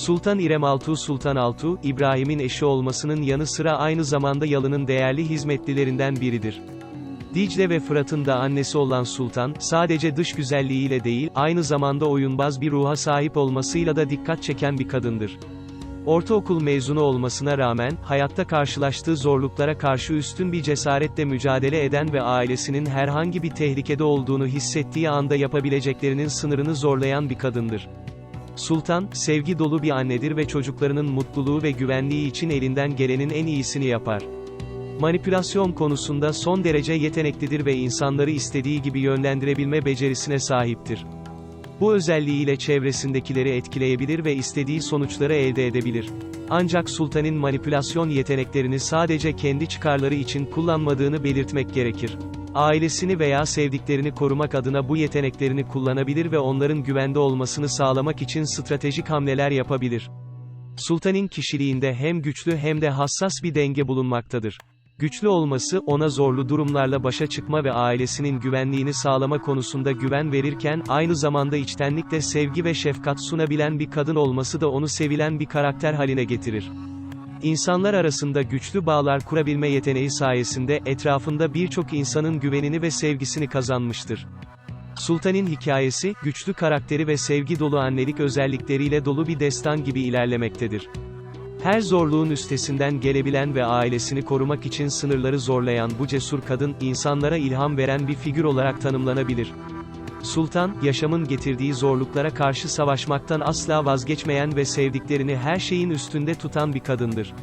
Sultan İrem Altuğ Sultan Altuğ, İbrahim'in eşi olmasının yanı sıra aynı zamanda Yalı'nın değerli hizmetlilerinden biridir. Dicle ve Fırat'ın da annesi olan Sultan, sadece dış güzelliğiyle değil, aynı zamanda oyunbaz bir ruha sahip olmasıyla da dikkat çeken bir kadındır. Ortaokul mezunu olmasına rağmen, hayatta karşılaştığı zorluklara karşı üstün bir cesaretle mücadele eden ve ailesinin herhangi bir tehlikede olduğunu hissettiği anda yapabileceklerinin sınırını zorlayan bir kadındır. Sultan, sevgi dolu bir annedir ve çocuklarının mutluluğu ve güvenliği için elinden gelenin en iyisini yapar. Manipülasyon konusunda son derece yeteneklidir ve insanları istediği gibi yönlendirebilme becerisine sahiptir. Bu özelliğiyle çevresindekileri etkileyebilir ve istediği sonuçları elde edebilir. Ancak sultanın manipülasyon yeteneklerini sadece kendi çıkarları için kullanmadığını belirtmek gerekir. Ailesini veya sevdiklerini korumak adına bu yeteneklerini kullanabilir ve onların güvende olmasını sağlamak için stratejik hamleler yapabilir. Sultanın kişiliğinde hem güçlü hem de hassas bir denge bulunmaktadır. Güçlü olması, ona zorlu durumlarla başa çıkma ve ailesinin güvenliğini sağlama konusunda güven verirken, aynı zamanda içtenlikle sevgi ve şefkat sunabilen bir kadın olması da onu sevilen bir karakter haline getirir. İnsanlar arasında güçlü bağlar kurabilme yeteneği sayesinde, etrafında birçok insanın güvenini ve sevgisini kazanmıştır. Sultan'ın hikayesi, güçlü karakteri ve sevgi dolu annelik özellikleriyle dolu bir destan gibi ilerlemektedir. Her zorluğun üstesinden gelebilen ve ailesini korumak için sınırları zorlayan bu cesur kadın, insanlara ilham veren bir figür olarak tanımlanabilir. Sultan, yaşamın getirdiği zorluklara karşı savaşmaktan asla vazgeçmeyen ve sevdiklerini her şeyin üstünde tutan bir kadındır.